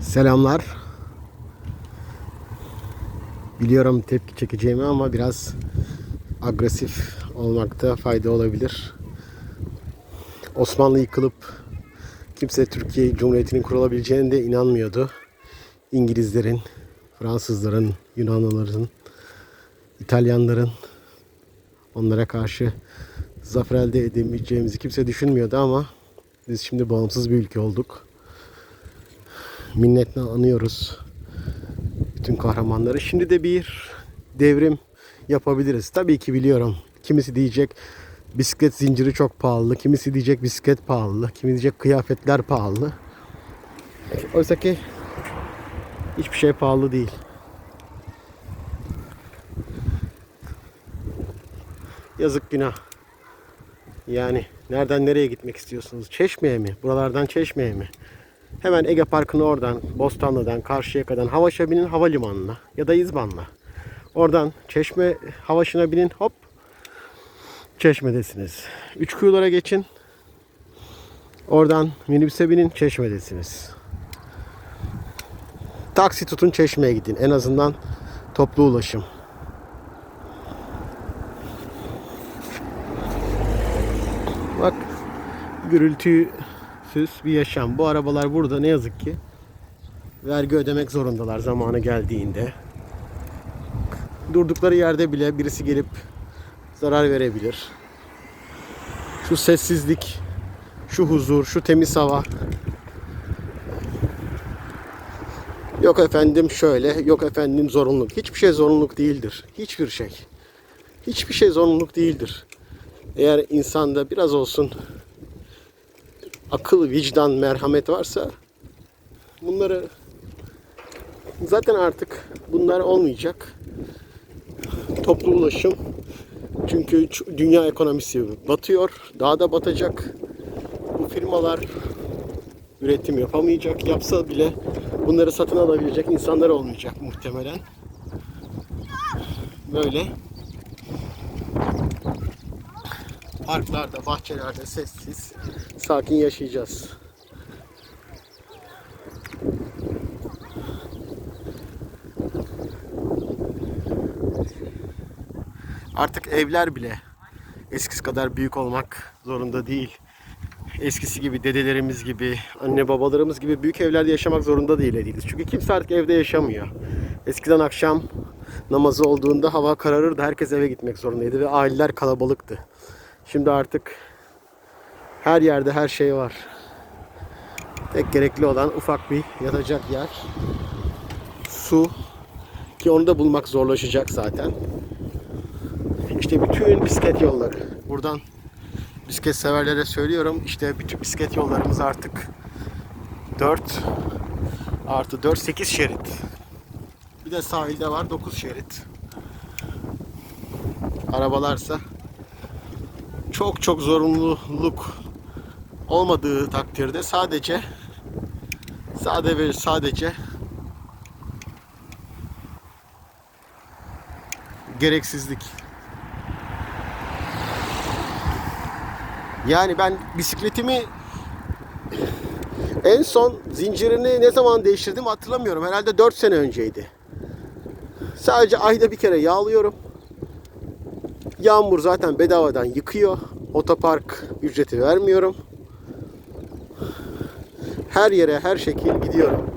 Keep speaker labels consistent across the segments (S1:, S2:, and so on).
S1: Selamlar. Biliyorum tepki çekeceğimi ama biraz agresif olmakta fayda olabilir. Osmanlı yıkılıp kimse Türkiye Cumhuriyeti'nin kurulabileceğine de inanmıyordu. İngilizlerin, Fransızların, Yunanlıların, İtalyanların onlara karşı zafer elde edemeyeceğimizi kimse düşünmüyordu ama biz şimdi bağımsız bir ülke olduk minnetle anıyoruz bütün kahramanları. Şimdi de bir devrim yapabiliriz. Tabii ki biliyorum. Kimisi diyecek bisiklet zinciri çok pahalı. Kimisi diyecek bisiklet pahalı. Kimi diyecek kıyafetler pahalı. Oysa ki hiçbir şey pahalı değil. Yazık günah. Yani nereden nereye gitmek istiyorsunuz? Çeşme'ye mi? Buralardan Çeşme'ye mi? Hemen Ege Parkı'nı oradan, Bostanlı'dan, Karşıyaka'dan Havaş'a binin havalimanına ya da İzban'la. Oradan Çeşme Havaşı'na binin hop Çeşme'desiniz. Üç kuyulara geçin. Oradan minibüse binin Çeşme'desiniz. Taksi tutun Çeşme'ye gidin. En azından toplu ulaşım. Bak gürültüsüz bir yaşam. Bu arabalar burada ne yazık ki vergi ödemek zorundalar zamanı geldiğinde. Durdukları yerde bile birisi gelip zarar verebilir. Şu sessizlik, şu huzur, şu temiz hava. Yok efendim şöyle, yok efendim zorunluluk. Hiçbir şey zorunluluk değildir. Hiçbir şey. Hiçbir şey zorunluluk değildir. Eğer insanda biraz olsun akıl, vicdan, merhamet varsa bunları zaten artık bunlar olmayacak. Toplu ulaşım çünkü dünya ekonomisi batıyor. Daha da batacak. Bu firmalar üretim yapamayacak. Yapsa bile bunları satın alabilecek insanlar olmayacak muhtemelen. Böyle parklarda, bahçelerde sessiz, sakin yaşayacağız. Artık evler bile eskisi kadar büyük olmak zorunda değil. Eskisi gibi dedelerimiz gibi, anne babalarımız gibi büyük evlerde yaşamak zorunda değil değiliz. Çünkü kimse artık evde yaşamıyor. Eskiden akşam namazı olduğunda hava kararırdı. Herkes eve gitmek zorundaydı ve aileler kalabalıktı. Şimdi artık her yerde her şey var. Tek gerekli olan ufak bir yatacak yer. Su ki onu da bulmak zorlaşacak zaten. İşte bütün bisiklet yolları. Buradan bisiklet severlere söylüyorum. İşte bütün bisiklet yollarımız artık 4 artı 4 8 şerit. Bir de sahilde var 9 şerit. Arabalarsa çok çok zorunluluk olmadığı takdirde sadece sade ve sadece gereksizlik. Yani ben bisikletimi en son zincirini ne zaman değiştirdim hatırlamıyorum. Herhalde 4 sene önceydi. Sadece ayda bir kere yağlıyorum. Yağmur zaten bedavadan yıkıyor. Otopark ücreti vermiyorum. Her yere her şekil gidiyorum.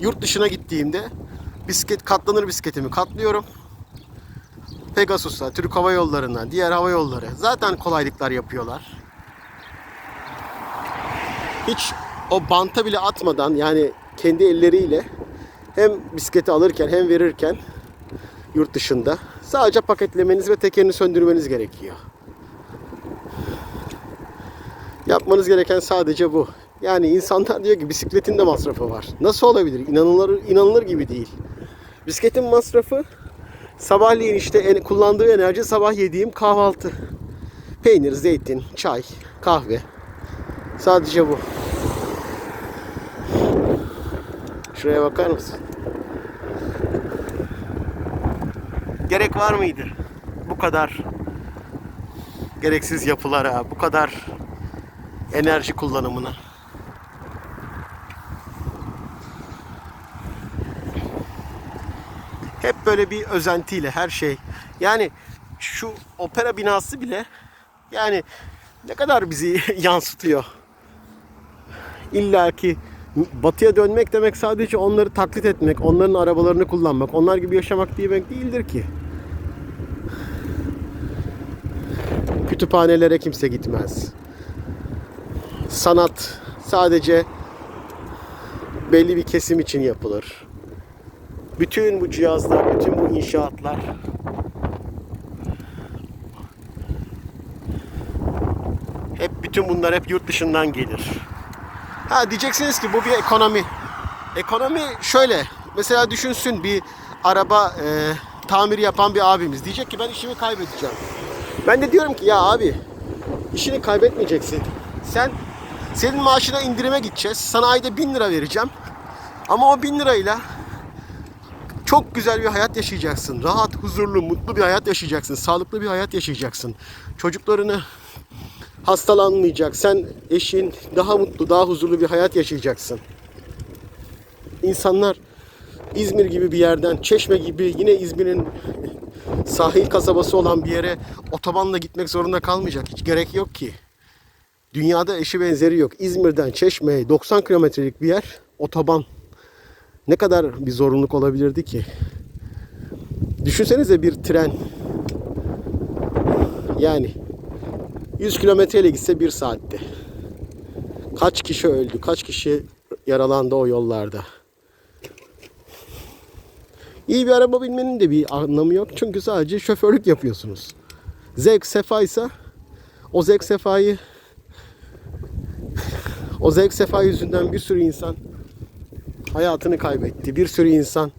S1: Yurt dışına gittiğimde bisiklet katlanır bisikletimi katlıyorum. Pegasus'a, Türk Hava Yolları'na, diğer hava yolları zaten kolaylıklar yapıyorlar. Hiç o banta bile atmadan yani kendi elleriyle hem bisikleti alırken hem verirken yurt dışında sadece paketlemeniz ve tekerini söndürmeniz gerekiyor. Yapmanız gereken sadece bu. Yani insanlar diyor ki bisikletin de masrafı var. Nasıl olabilir? İnanılır, inanılır gibi değil. Bisikletin masrafı sabahleyin işte en- kullandığı enerji sabah yediğim kahvaltı. Peynir, zeytin, çay, kahve. Sadece bu. Şuraya bakar mısın? Gerek var mıydı? Bu kadar gereksiz yapılara, bu kadar enerji kullanımına. Hep böyle bir özentiyle her şey. Yani şu opera binası bile yani ne kadar bizi yansıtıyor. İlla ki batıya dönmek demek sadece onları taklit etmek, onların arabalarını kullanmak, onlar gibi yaşamak diye demek değildir ki. Kütüphanelere kimse gitmez. Sanat sadece belli bir kesim için yapılır. Bütün bu cihazlar, bütün bu inşaatlar hep bütün bunlar hep yurt dışından gelir. Ha diyeceksiniz ki bu bir ekonomi. Ekonomi şöyle. Mesela düşünsün bir araba e, tamiri yapan bir abimiz. Diyecek ki ben işimi kaybedeceğim. Ben de diyorum ki ya abi işini kaybetmeyeceksin. Sen senin maaşına indirime gideceğiz. Sana ayda bin lira vereceğim. Ama o bin lirayla çok güzel bir hayat yaşayacaksın. Rahat, huzurlu, mutlu bir hayat yaşayacaksın. Sağlıklı bir hayat yaşayacaksın. Çocuklarını hastalanmayacak. Sen eşin daha mutlu, daha huzurlu bir hayat yaşayacaksın. İnsanlar İzmir gibi bir yerden, Çeşme gibi yine İzmir'in sahil kasabası olan bir yere otobanla gitmek zorunda kalmayacak. Hiç gerek yok ki. Dünyada eşi benzeri yok. İzmir'den Çeşme'ye 90 kilometrelik bir yer otoban. Ne kadar bir zorunluluk olabilirdi ki? Düşünsenize bir tren. Yani 100 kilometreyle gitse bir saatte. Kaç kişi öldü, kaç kişi yaralandı o yollarda. İyi bir araba binmenin de bir anlamı yok. Çünkü sadece şoförlük yapıyorsunuz. Zevk sefa ise o zevk sefayı o zevk sefa yüzünden bir sürü insan hayatını kaybetti. Bir sürü insan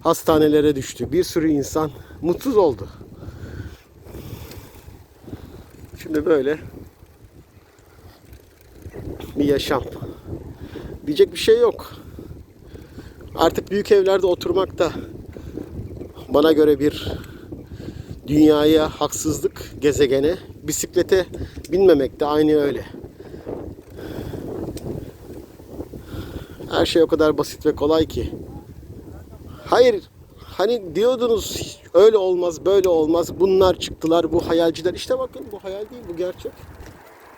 S1: hastanelere düştü. Bir sürü insan mutsuz oldu. Şimdi böyle bir yaşam. Diyecek bir şey yok. Artık büyük evlerde oturmak da bana göre bir dünyaya haksızlık gezegene bisiklete binmemek de aynı öyle. Her şey o kadar basit ve kolay ki. Hayır, hani diyordunuz öyle olmaz, böyle olmaz. Bunlar çıktılar, bu hayalciler. İşte bakın bu hayal değil, bu gerçek.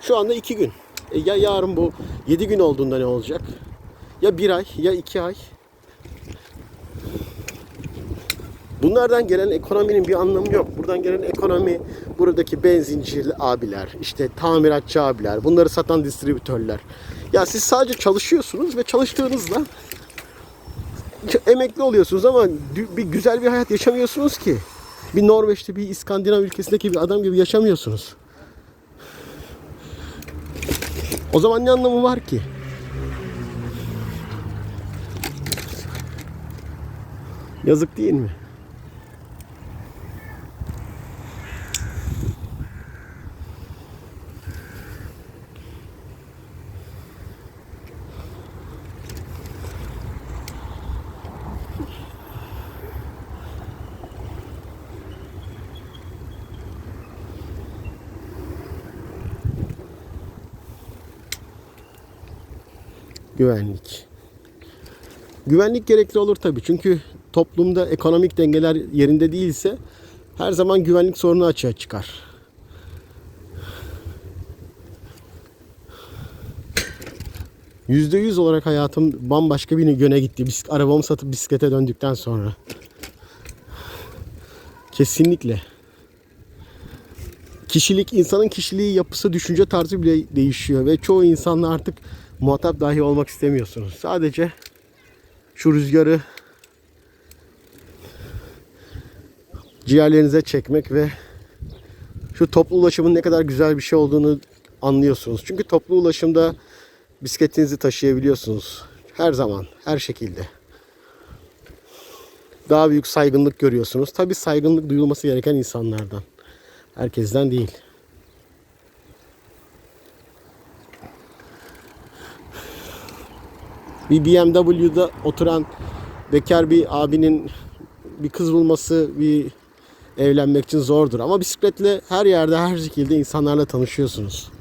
S1: Şu anda iki gün. E ya yarın bu yedi gün olduğunda ne olacak? Ya bir ay, ya iki ay. Bunlardan gelen ekonominin bir anlamı yok. Buradan gelen ekonomi buradaki benzinci abiler, işte tamiratçı abiler, bunları satan distribütörler. Ya siz sadece çalışıyorsunuz ve çalıştığınızla emekli oluyorsunuz ama bir güzel bir hayat yaşamıyorsunuz ki. Bir Norveç'te bir İskandinav ülkesindeki bir adam gibi yaşamıyorsunuz. O zaman ne anlamı var ki? Yazık değil mi? Güvenlik. Güvenlik gerekli olur tabii. Çünkü toplumda ekonomik dengeler yerinde değilse her zaman güvenlik sorunu açığa çıkar. Yüzde yüz olarak hayatım bambaşka bir yöne gitti. Bisik- Arabamı satıp bisiklete döndükten sonra. Kesinlikle. Kişilik, insanın kişiliği, yapısı, düşünce tarzı bile değişiyor. Ve çoğu insanla artık muhatap dahi olmak istemiyorsunuz. Sadece şu rüzgarı ciğerlerinize çekmek ve şu toplu ulaşımın ne kadar güzel bir şey olduğunu anlıyorsunuz. Çünkü toplu ulaşımda bisikletinizi taşıyabiliyorsunuz. Her zaman, her şekilde. Daha büyük saygınlık görüyorsunuz. Tabi saygınlık duyulması gereken insanlardan. Herkesten değil. Bir BMW'da oturan bekar bir abinin bir kız bulması bir evlenmek için zordur. Ama bisikletle her yerde her şekilde insanlarla tanışıyorsunuz.